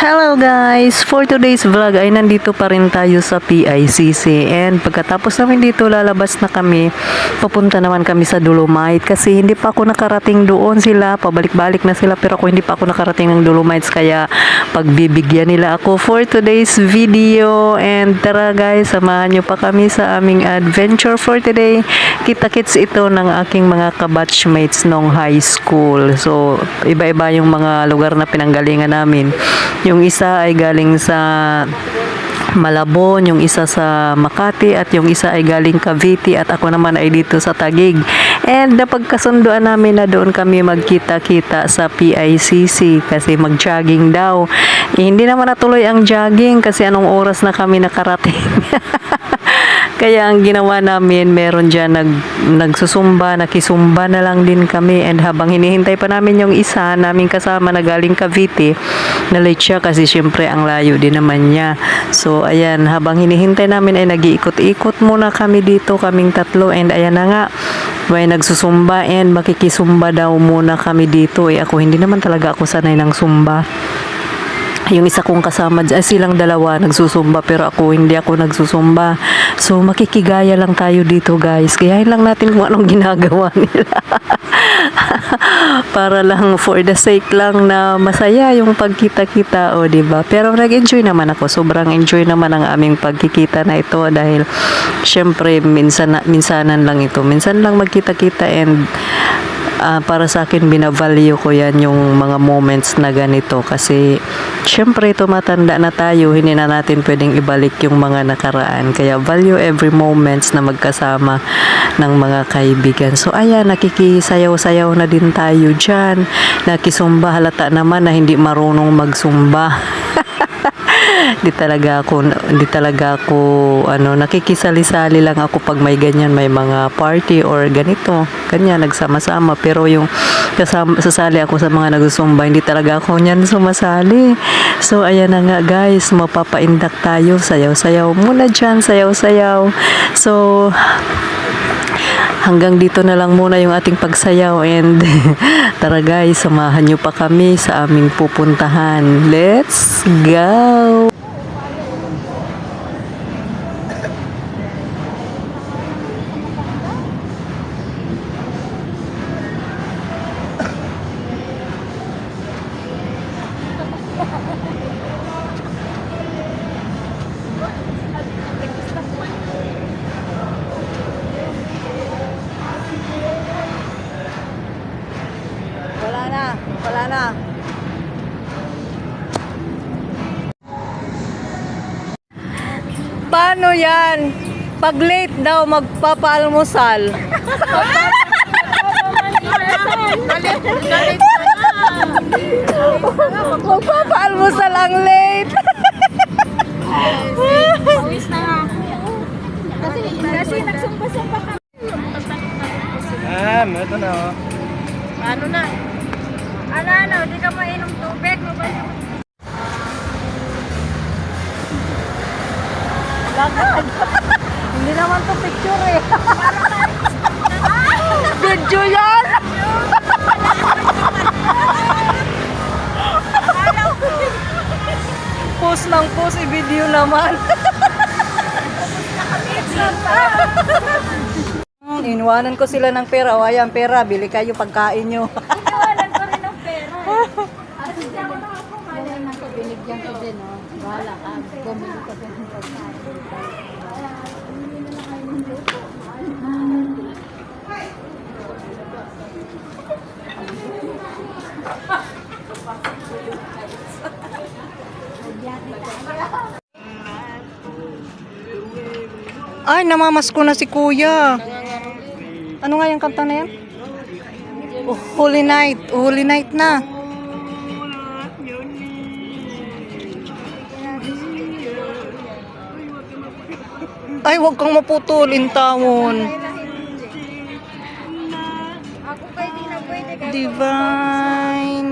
Hello guys! For today's vlog ay nandito pa rin tayo sa PICC and pagkatapos namin dito lalabas na kami. Papunta naman kami sa Dolomite kasi hindi pa ako nakarating doon sila. Pabalik-balik na sila pero ako hindi pa ako nakarating ng Dolomites kaya pagbibigyan nila ako for today's video. And tara guys samahan nyo pa kami sa aming adventure for today. Kita-kits ito ng aking mga kabatchmates nung high school. So iba-iba yung mga lugar na pinanggalingan namin yung isa ay galing sa Malabon, yung isa sa Makati at yung isa ay galing Cavite at ako naman ay dito sa Tagig. And napagkasunduan namin na doon kami magkita-kita sa PICC kasi mag-jogging daw. Eh, hindi naman natuloy ang jogging kasi anong oras na kami nakarating. Kaya ang ginawa namin, meron dyan nag, nagsusumba, nakisumba na lang din kami. And habang hinihintay pa namin yung isa, namin kasama na galing Cavite, na late siya kasi syempre ang layo din naman niya. So ayan, habang hinihintay namin ay nag-iikot-ikot muna kami dito, kaming tatlo. And ayan na nga, may nagsusumba and makikisumba daw muna kami dito. Eh ako, hindi naman talaga ako sanay ng sumba yung isa kong kasama dyan, silang dalawa nagsusumba pero ako hindi ako nagsusumba. So makikigaya lang tayo dito guys. Gayahin lang natin kung anong ginagawa nila. Para lang for the sake lang na masaya yung pagkita-kita o ba? Pero nag-enjoy naman ako. Sobrang enjoy naman ang aming pagkikita na ito dahil syempre minsan minsanan lang ito. Minsan lang magkita-kita and Ah, para sa akin binavalue ko yan yung mga moments na ganito. Kasi syempre tumatanda na tayo hindi na natin pwedeng ibalik yung mga nakaraan. Kaya value every moments na magkasama ng mga kaibigan. So ayan nakikisayaw-sayaw na din tayo dyan. Nakisumba halata naman na hindi marunong magsumba di talaga ako di talaga ako ano nakikisali-sali lang ako pag may ganyan may mga party or ganito. Ganyan nagsama-sama. Pero yung kasama, sasali ako sa mga nagsusumba hindi talaga ako niyan sumasali. So ayan na nga guys mapapaindak tayo. Sayaw-sayaw muna dyan sayaw-sayaw. So hanggang dito na lang muna yung ating pagsayaw and tara guys samahan nyo pa kami sa aming pupuntahan. Let's go wala na wala na Paano yan? Pag late daw magpapaalmusal. Magpapaalmusal ang late. Uwis na nga. Kasi, kasi nagsumpa-sumpa ka. Ah, ito na oh. Ano na? Ano, ano, di ka mainom tubig. Mabalik. Hindi naman to picture eh. Video yan! post ng post, i-video naman. Hmm, Inuwanan ko sila ng pera. O ayan, pera. Bili kayo pagkain nyo. Iwanan ko rin ng pera. At hindi ako nakakumain. Binigyan ko din, oh. Bahala ka. Bumili ka din ng pagkain. Ay, namamas ko na si kuya. Ano nga yung kanta na yan? Oh, Holy Night. Holy Night na. Ay, wag kang maputulin tawon. Divine.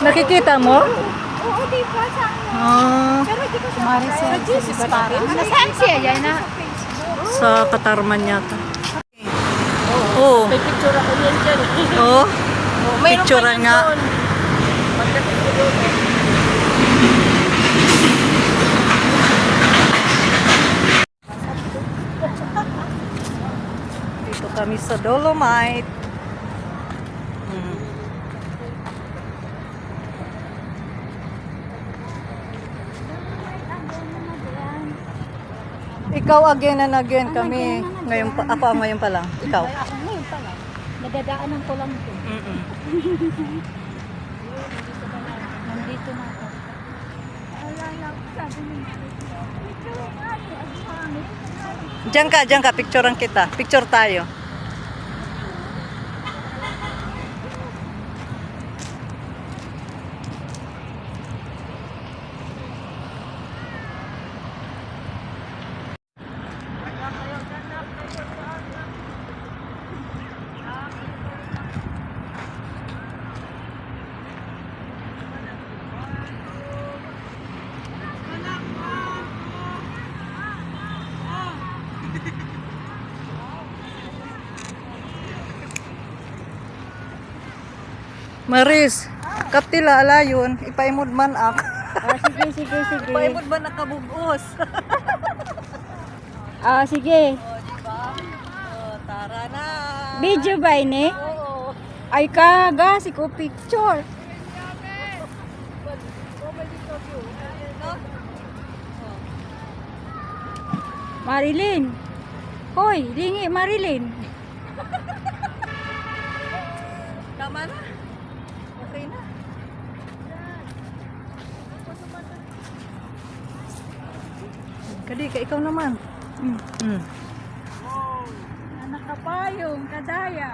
Nakikita mo? Oo, di ba? Sa ano? Ah, Pero di ko siya Maricel, si Batara. Siya? Yan na. sa Katarman yata. Oo. May picture ako niyan dyan. Oo. Mayroon Picture nga. doon. Dito kami sa Dolomite. Ikaw again and again kami. Ngayon pa, ako ngayon pa lang. Ikaw. Ay, ako ngayon pa lang. Nadadaanan ko lang ito. Mm-mm. Nandito na ako. Pangit. Diyan ka, diyan ka. Picturean kita. Picture tayo. Maris, kaptila alayon, ipaimod man ak. Ah, sige, sige, sige. Ipaimod man nakabugos. Ah, sige. oh, tara na. Video ba ini? Oo. Ay kaga, si ko picture. Marilyn. Hoy, lingi Marilyn. Tama na. Okay na. Kadi ka ikaw naman. Mm. Mm. Nakapayong, kadaya.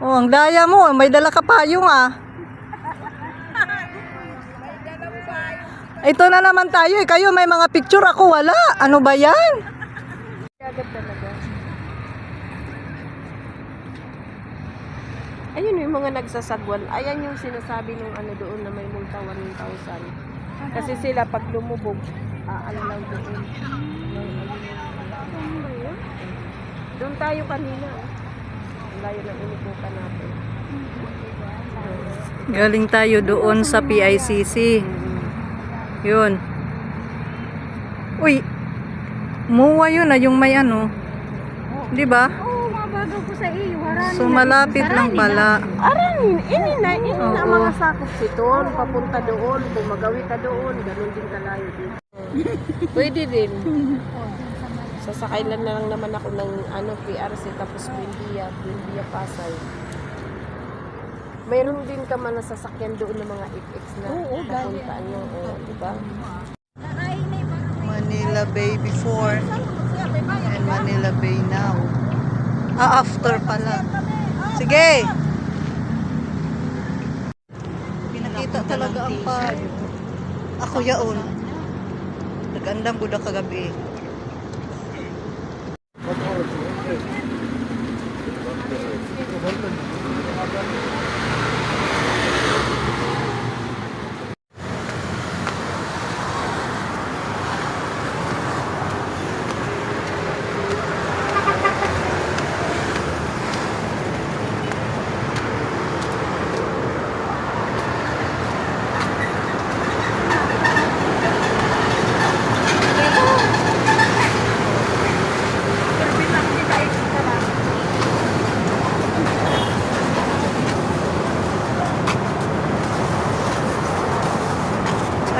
Oh. Oh, ang daya mo, may dala ka payong ah. Ito na naman tayo eh. Kayo may mga picture ako wala. Ano ba yan? Agad talaga. Ayun yung mga nagsasagwan. Ayan yung sinasabi nung ano doon na may multa 1,000. Kasi sila pag lumubog, lang doon. Doon tayo kanina. Ang layo ng inipukan natin. Galing tayo doon sa PICC. Yun. Uy, muwa yun ah, yung may ano. Di ba? Oo, mabago ko sa iyo. Harani So malapit lang pala. Aranin, ini na, ini na mga sakop siton, papunta doon, bumagawi ka doon, ganun din kalayo dito. Pwede din. Sasakay lang na lang naman ako ng ano, PRC tapos Buendia, Buendia Pasay. Mayroon din ka man na sasakyan doon ng mga FX na papunta nyo, oh, di ba? Manila Bay before and Manila Bay now. Ah, after pala. Sige! Pinakita talaga ang payo. Ako yaon. Nagandang budak kagabi.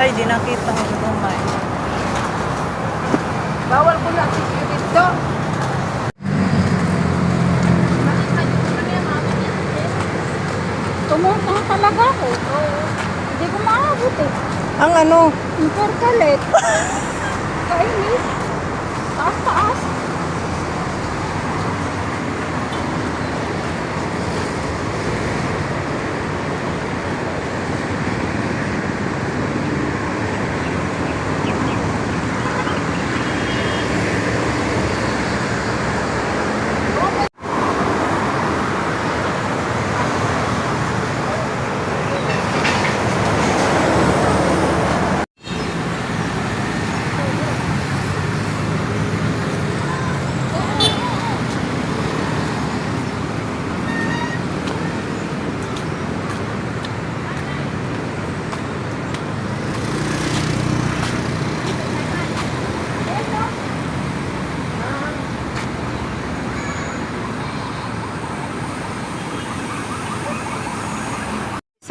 Ay, di nakita ko sa kumay. Bawal ko na si dito. Tumunta talaga ako. Eh. Ang ano? Intercalet. Kainis. Taas,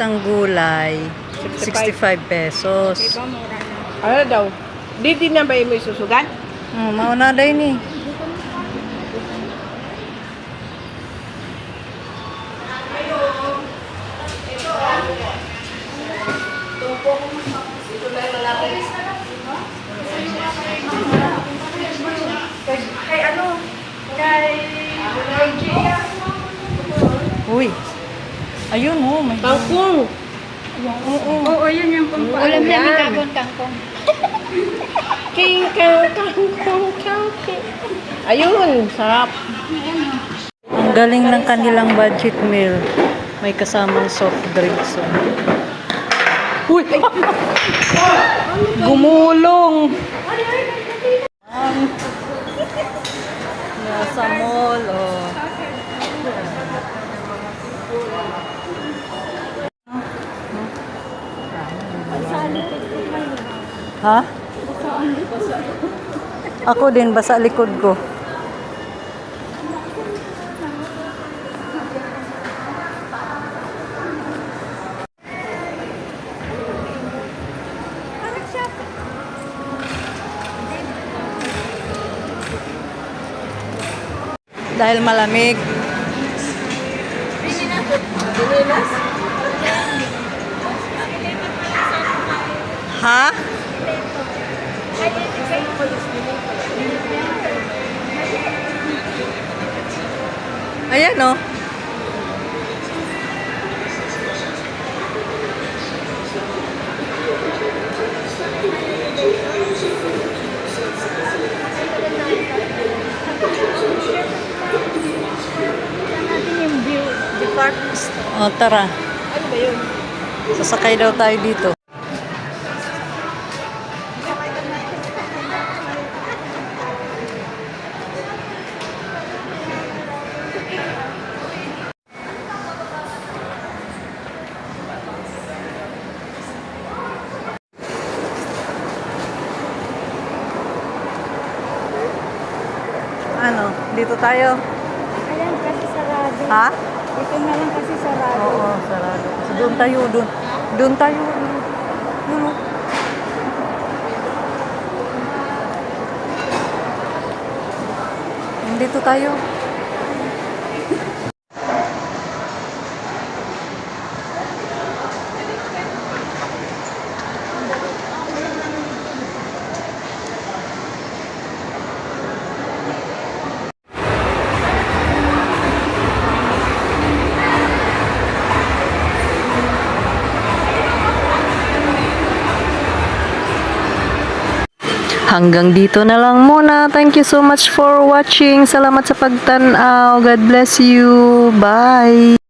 isang gulay, 65 pesos. Ano daw? Di din na ba yung may susugan? Oh, mauna day ni. Uy. Ayun oh, may Kangkong! Oo, yun yung pang Ulam namin kapon kangkong. King, kang, kangkong, kangkong. Ayun, sarap. Ang galing ng kanilang budget meal. May kasamang soft drinks. Oh. Uy! Gumulong! Nasa mall, oh. Ha? Ako din, basa likod ko. Dahil malamig. Ha? Ayan oh. natin yung view, department store. O tara, Ano ba yun? sasakay daw tayo dito. Ano, dito tayo. Ayan, kasi sarado. Ha? Ito na lang kasi sarado. Oo, sarado. So, doon tayo, doon. Doon tayo. Doon. oh. Dito tayo. Hanggang dito na lang muna. Thank you so much for watching. Salamat sa pagtanaw. God bless you. Bye.